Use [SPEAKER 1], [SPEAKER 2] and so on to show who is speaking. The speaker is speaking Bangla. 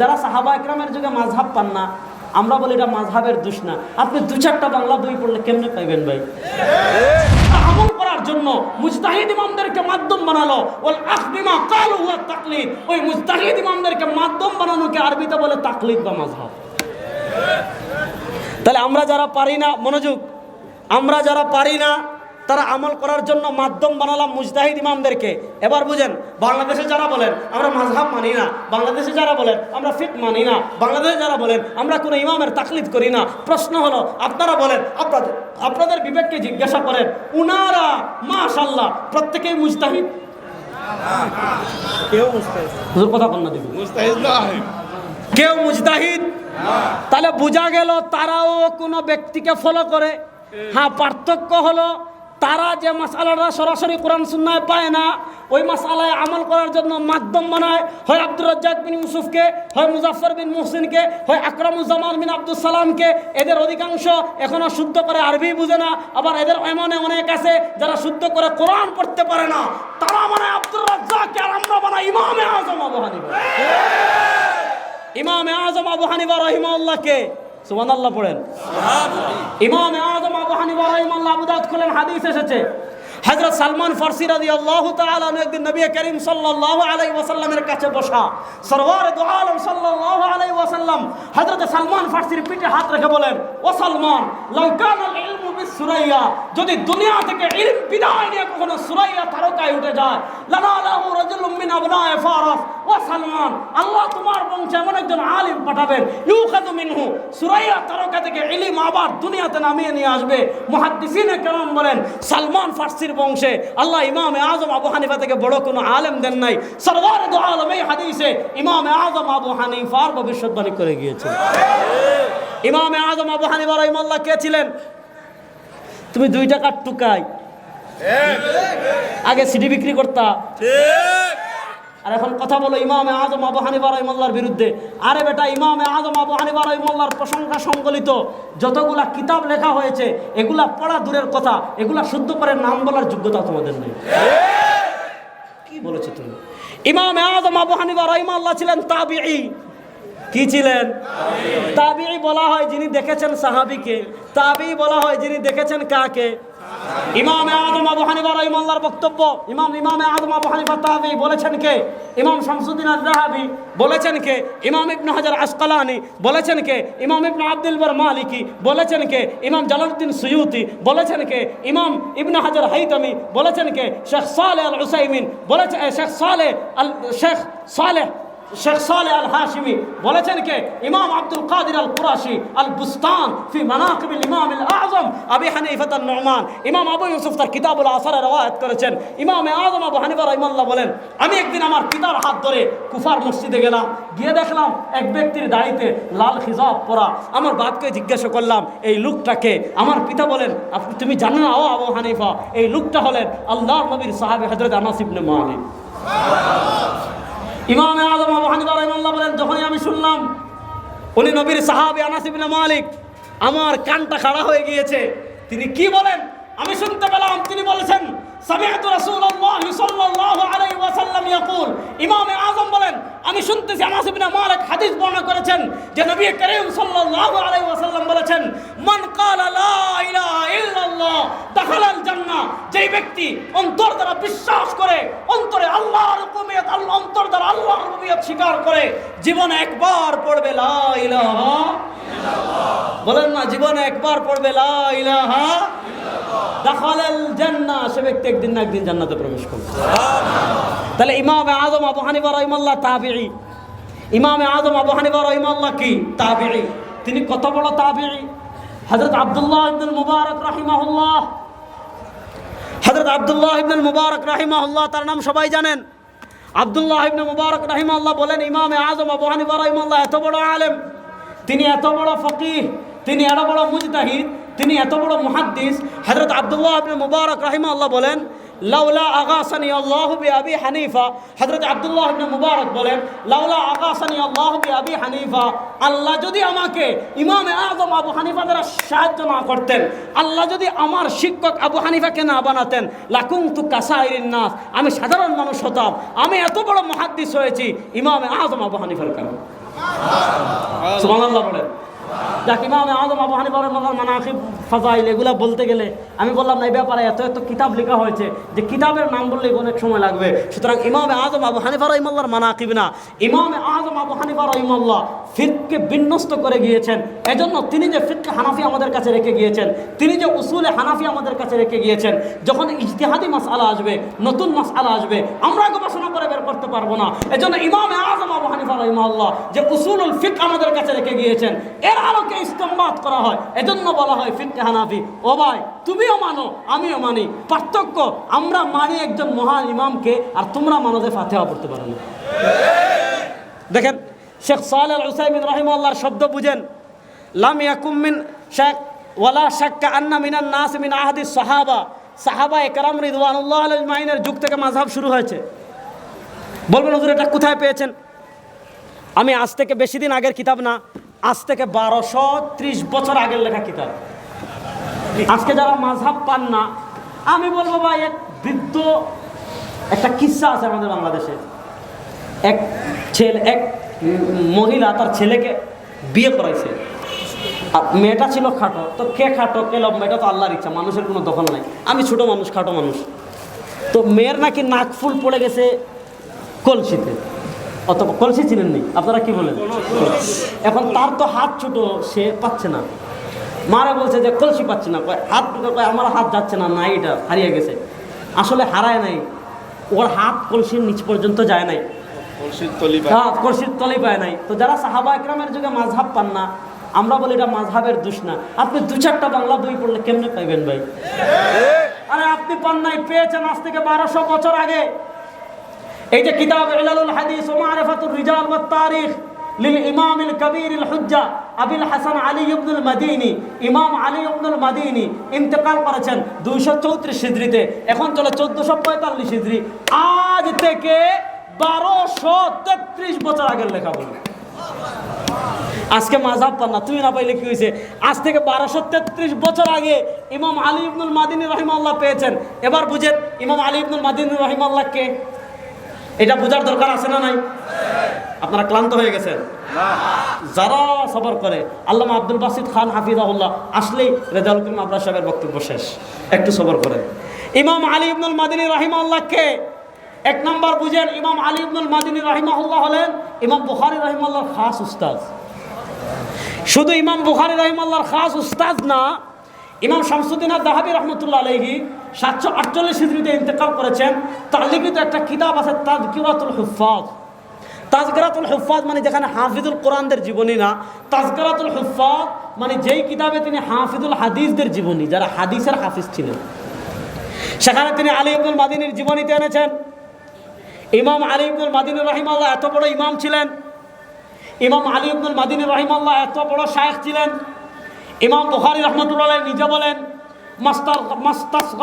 [SPEAKER 1] যারা সাহাবা একরামের যুগে মাঝহাব পান না, আমরা বলি এটা মাঝহাবের দোষ না। আপনি দু চারটা বাংলা বই পড়লে কেমনে পাইবেন ভাই? আমল করার জন্য মুজতাহিদ ইমামদেরকে মাধ্যম বানালো। ওল আখবিমা কালু হুয়া তাকলিদ। ওই মুজতাহিদ ইমামদেরকে মাধ্যম বানানোকে আরবিতে বলে তাকলিদ বা মাযহাব তাহলে আমরা যারা পারি না, মনোযোগ, আমরা যারা পারি না তারা আমল করার জন্য মাধ্যম বানালাম মুজতাহিদ ইমামদেরকে। এবার বুঝেন বাংলাদেশে যারা বলেন আমরা মাঝহাব মানি না। বাংলাদেশে যারা বলেন আমরা ফিক মানি না। বাংলাদেশে যারা বলেন আমরা কোনো ইমামের তাকলিদ করি না। প্রশ্ন হলো আপনারা বলেন আপনাদের আপনাদের বিবেককে জিজ্ঞাসা করেন উনারা মাশাল্লাহ প্রত্যেকেই মুজতাহিদ।
[SPEAKER 2] কেউ মুস্তাহিদ
[SPEAKER 1] কথা বল না দেখুন
[SPEAKER 2] মুস্তাহিদ নয়
[SPEAKER 1] কেউ মুজতাহিদ? তাহলে বোঝা গেল তারাও কোনো ব্যক্তিকে ফলো করে। হ্যাঁ পার্থক্য হলো তারা যে মশালাটা সরাসরি কোরআন সুন্নায় পায় না, ওই মশালায় আমল করার জন্য মাধ্যম বানায়। হয় আব্দুর রাজ্জাক বিন ইউসুফকে, হয় মুজাফর বিন মুহসিনকে, হয় আকরামুজ্জামান বিন আব্দুল সালামকে, এদের অধিকাংশ এখনও শুদ্ধ করে আরবি বুঝে না। আবার এদের এমনে অনেক আছে যারা শুদ্ধ করে কোরআন পড়তে পারে না। তারা মানে আব্দুর রাজ্জাককে আর আমরা বানাই ইমামে আজম আবু হানিফা। ইমামে আজম আবু হানিফা রহিমাল্লাহকে সুবহানাল্লাহ পড়েন। ইমাম আজম আবু হানিফা রহিমাল্লাহ আবু দাউদ খুলেন হাদিস এসেছে। হযরত সালমান ফারসি রাদিয়াল্লাহু তাআলা আনহু একদিন নবী করিম সাল্লাল্লাহু আলাইহি ওয়াসাল্লামের কাছে বসা সরওয়ার দু আলম সাল্লাল্লাহু আলাইহি ওয়াসাল্লাম হযরত সালমান ফারসির পিঠে হাত রেখে বলেন, ও সালমান, লাউ বিসুরাইয়া যদি দুনিয়া থেকে ইলম বিদায় নিয়ে কখনো সুরাইয়া তারকায় উঠে যায় লানালাহু রাজুলুম মিন আবনায়ে ফারাস ও সালমান আল্লাহ তোমার বংশে এমন একজন আলিম পাঠাবেন মিনহু সুরাইয়া তারকা থেকে ইলিম আবার দুনিয়াতে নামিয়ে নিয়ে আসবে। মুহাদ্দিসিনে কেরাম বলেন সালমান ফার্সির বংশে আল্লাহ ইমামে আজম আবু হানিফা থেকে বড় কোনো আলেম দেন নাই। সরদার দু আলম এই হাদিসে ইমামে আজম আবু হানিফার ভবিষ্যৎবাণী করে গিয়েছে। ইমামে আজম আবু হানিফা রহিমাল্লাহ কে ছিলেন? তুমি দুই টাকার টুকাই। আগে সিডি বিক্রি করতা। আর এখন কথা বলো, ইমামে আজম আবু হানিফা রহিমাল্লার বিরুদ্ধে। আরে বেটা, ইমামে আজম আবু হানিফা রহিমাল্লার প্রশংসা সংকলিত। যতগুলা কিতাব লেখা হয়েছে, এগুলা পড়া দূরের কথা, এগুলা শুদ্ধ করে নাম বলার যোগ্যতা তোমাদের নেই। কি বলেছ তুমি? ইমামে আজম আবু হানিফা রহিমাল্লাহ ছিলেন তাবিঈ। কি ছিলেন? তাবি বলা হয় যিনি দেখেছেন সাহাবিকে তাবি বলা হয় যিনি দেখেছেন কাকে? ইমাম আজম আবু হানিফা রহিমাল্লাহর বক্তব্য, ইমাম ইমাম আজম আবু হানিফা তাবি বলেছেন কে? ইমাম শামসুদ্দিন আজ-জাহাবি বলেছেন কে? ইমাম ইবনে হাজার আসকালানি বলেছেন কে? ইমাম ইবনে আব্দুল বার মালিকি বলেছেন কে? ইমাম জালালউদ্দিন সুয়ুতি বলেছেন কে? ইমাম ইবনে হাজার হাইতামি বলেছেন কে? শেখ সালেহ আল উসাইমিন বলেছেন শেখ সালেহ আল, শেখ সালেহ শেখ সালে আল হাশিমি বলেছেন কে? ইমাম আব্দুল কাদির আল কুরাশি আল বুস্তান ফি মানাকিবিল ইমাম আল আজম আবি হানিফাত আন নুমান ইমাম আবু ইউসুফ তার কিতাবুল আসারে রওয়ায়াত করেছেন। ইমাম আজম আবু হানিফা রাহিমাল্লাহ বলেন, আমি একদিন আমার পিতার হাত ধরে কুফার মসজিদে গেলাম, গিয়ে দেখলাম এক ব্যক্তির দাড়িতে লাল খিজাব পরা। আমার বাপকে জিজ্ঞাসা করলাম, এই লোকটাকে আমার পিতা বলেন, আপনি তুমি জানো না ও আবু হানিফা? এই লোকটা হলেন আল্লাহ নবীর সাহাবে হজরত আনাস ইবনে মালিক। ইমাম আজম আবু হানিফা রাহিমাল্লাহ বলেন, যখনই আমি শুনলাম উনি নবীর সাহাবি আনাস ইবনে মালিক, আমার কানটা খাড়া হয়ে গিয়েছে, তিনি কি বলেন? আমি শুনতে পেলাম, তিনি বলেছেন রাসূলুল্লাহি সাল্লাল্লাহু আলাইহি ওয়াসাল্লাম ইয়াকুল। বলেন, আমি শুনতেছি আনাস ইবনে মালিক হাদিস বর্ণনা করেছেন যে নবী করিম সাল্লাল্লাহু আলাইহি ওয়াসাল্লাম বলেছেন, মান ক্বালা লা ইলাহা ইল্লাল্লাহ, দাখালাল জান্নাহ। যেই ব্যক্তি অন্তর দ্বারা বিশ্বাস করে, অন্তরে আল্লাহর রুবুবিয়ত আল্লাহ অন্তর দ্বারা আল্লাহর রুবুবিয়ত স্বীকার করে জীবন একবার পড়বে বলেন না জীবন একবার পড়বে দাখালাল সে ব্যক্তি একদিন না একদিন জান্নাতে প্রবেশ করবে। তাহলে ইমাম আজম আবু হানিফা রহিমাল্লাহ তাবিঈ। ইমাম আজম আবু হানিফা রহিমাল্লাহ কি? তাবিঈ। তিনি কত বড় তাবিঈ? হযরত আব্দুল্লাহ ইবনুল মুবারক রাহিমাহুল্লাহ। হযরত আব্দুল্লাহ ইবনুল মুবারক রাহিমাহুল্লাহ তার নাম সবাই জানেন। আব্দুল্লাহ ইবনে মুবারক রাহিমাল্লাহ বলেন, ইমামে আজম আবু হানিফা রাহিমাল্লাহ এত বড় আলেম, তিনি এত বড় ফকিহ, তিনি এত বড় মুজতাহিদ, তিনি এত বড় মুহাদ্দিস। হযরত আবদুল্লাহ ইবনে মুবারক রাহিমাল্লাহ বলেন লাউলা আগাসানি আল্লাহ বি আবি হানিফা। হযরত আব্দুল্লাহ মুবারক বলেন, লাউলা আগাসানি আল্লাহ বি আবি হানিফা। আল্লাহ যদি আমাকে ইমামে আজম আবু হানিফা দ্বারা সাহায্য না করতেন, আল্লাহ যদি আমার শিক্ষক আবু হানিফাকে না বানাতেন লাকুম তু কাসাইরিন নাস, আমি সাধারণ মানুষ হতাম, আমি এত বড় মুহাদ্দিস হয়েছি ইমামে আজম আবু হানিফার কারণে। সুবহানাল্লাহ বলেন। যাক, ইমাম আজম আবু হানিফা রহমাল্লাহ ফাজাইল, এগুলা বলতে গেলে আমি বললাম না, এই ব্যাপারে এত এত কিতাব লেখা হয়েছে যে কিতাবের নাম বললে অনেক সময় লাগবে। সুতরাং ইমাম আজম আবু হানিফা রহিমাল্লাহর মানাকিব না। ইমাম আজম আবু হানিফা রহিমাল্লাহ ফিরকে বিন্যস্ত করে গিয়েছেন। এজন্য তিনি যে ফিরকে হানাফি আমাদের কাছে রেখে গিয়েছেন, তিনি যে উসুলে হানাফি আমাদের কাছে রেখে গিয়েছেন, যখন ইজতিহাদি মাসআলা আসবে, নতুন মাসআলা আসবে, আমরা গবেষণা করে বের করতে পারব না। এজন্য ইমাম আজম আবু হানিফা রহিমাল্লাহ যে উসুলুল ফিক আমাদের কাছে রেখে গিয়েছেন এর আলোকে ইস্তম্বাদ করা হয়। এজন্য বলা হয় ফিরকে হানাফি। ও ভাই, তুমিও মানো, আমিও মানি। পার্থক্য, আমরা মানি একজন মহান ইমামকে আর তোমরা মানো যে ফাতেহা পড়তে পারো না। দেখেন, শেখ সালেহ হুসাইমিন রহিম রহিমাল্লাহর শব্দ বুঝেন, লাম ইয়াকুম মিন শেখ ওয়ালা শাক্কা আন্না মিনান নাস মিন আহাদি সাহাবা। সাহাবা একরাম রিদওয়ানুল্লাহ আলাইহির যুগ থেকে মাযহাব শুরু হয়েছে। বলবেন, হুজুর, এটা কোথায় পেয়েছেন? আমি আজ থেকে বেশি দিন আগের কিতাব না। আজ থেকে বারোশো ত্রিশ বছর আগের লেখা কিতাব। আজকে যারা মাঝহাব পান না, আমি বলব ভাই, এক বৃদ্ধ একটা কিস্সা আছে আমাদের বাংলাদেশে। এক ছেলে, এক মহিলা তার ছেলেকে বিয়ে করাইছে। আর মেয়েটা ছিল খাটো, তো কে খাটো, কে লম্বা, এটা তো আল্লাহর ইচ্ছা, মানুষের কোনো দখল নাই। আমি ছোট মানুষ, খাটো মানুষ। তো মেয়ের নাকি নাক ফুল পড়ে গেছে কলসিতে। অথবা কলসি চিনেন নি? আপনারা কি বলেন? এখন তার তো হাত ছোট সে পাচ্ছে না। মারা বলছে যে কলসি পাচ্ছে না। কয় হাত ঢুকে কয় আমার হাত যাচ্ছে না নাই এটা হারিয়ে গেছে। আসলে হারায় নাই। ওর হাত কলসির নিচ পর্যন্ত যায় নাই। হ্যাঁ কলসির তলি পায় নাই। তো যারা সাহাবা একরামের যুগে মাঝহাব পান না আমরা বলি এটা মাঝহাবের দোষ না আপনি দু চারটা বাংলা বই পড়লে কেমনে পাইবেন ভাই? আরে আপনি পান নাই পেয়েছেন আজ থেকে বারোশো বছর আগে। এই যে কিতাব ইলালুল হাদিস ও মারিফাতুর রিজাল ওয়াত তারিখ লিল ইমাম আল কবির আল হুজ্জা আবুল হাসান আলী ইবনুল মাদিনী। ইমাম আলী ইবনুল মাদিনী ইন্তেকাল করেছেন দুইশো চৌত্রিশ হিজড়িতে। এখন চলে চোদ্দশো পঁয়তাল্লিশ হিজড়ি। আজ থেকে বারোশো তেত্রিশ বছর আগের লেখা বলবে আজকে মাঝাব পান না তুমি না পাইলে কি হয়েছে? আজ থেকে বারোশো তেত্রিশ বছর আগে ইমাম আলী ইবনুল মাদিনী রহিমাল্লাহ পেয়েছেন। এবার বুঝেন, ইমাম আলী ইবনুল মাদিনী রহিমাল্লাহ কে? এটা বোঝার দরকার আছে না নাই? আপনারা ক্লান্ত হয়ে গেছেন। যারা সবর করে আল্লামা আব্দুল বাসিদ খান হাফিজাহুল্লাহ আসলেই রেজাউল করিম আবরার সাহেবের বক্তব্য শেষ। একটু সবর করেন। ইমাম আলী ইবনুল মাদিনী রহিমাল্লাহকে এক নম্বর বুঝেন। ইমাম আলী ইবনুল মাদিনী রহিমাহুল্লাহ হলেন ইমাম বুখারি রহিমাল্লাহর খাস উস্তাদ। শুধু ইমাম বুখারি রহিমাল্লাহর খাস উস্তাদ না ইমাম শামসুদ্দিন দাহাবি রহমতুল্লাহ আলহি সাতশো আটচল্লিশ হিজড়িতে ইন্তেকাল করেছেন। তার লিখিত একটা কিতাব আছে, তাজকিরাতুল হুফাজ তাজগরাতুল হুফাজ মানে যেখানে হাফিজুল কোরআনদের জীবনী না তাজগরাতুল হুফাজ মানে যেই কিতাবে তিনি হাফিজুল হাদিসদের জীবনী, যারা হাদিসের হাফিজ ছিলেন। সেখানে তিনি আলী ইবনুল মাদিনীর জীবনীতে এনেছেন। ইমাম আলী ইবনুল মাদিনী রহিমাল্লাহ এত বড় ইমাম ছিলেন। ইমাম আলী ইবনুল মাদিনী রহিমাল্লাহ এত বড় শায়েখ ছিলেন। ইমাম বুখারি রহমতুল্লাহ নিজে বলেন মাস্তার মাস্তাসগর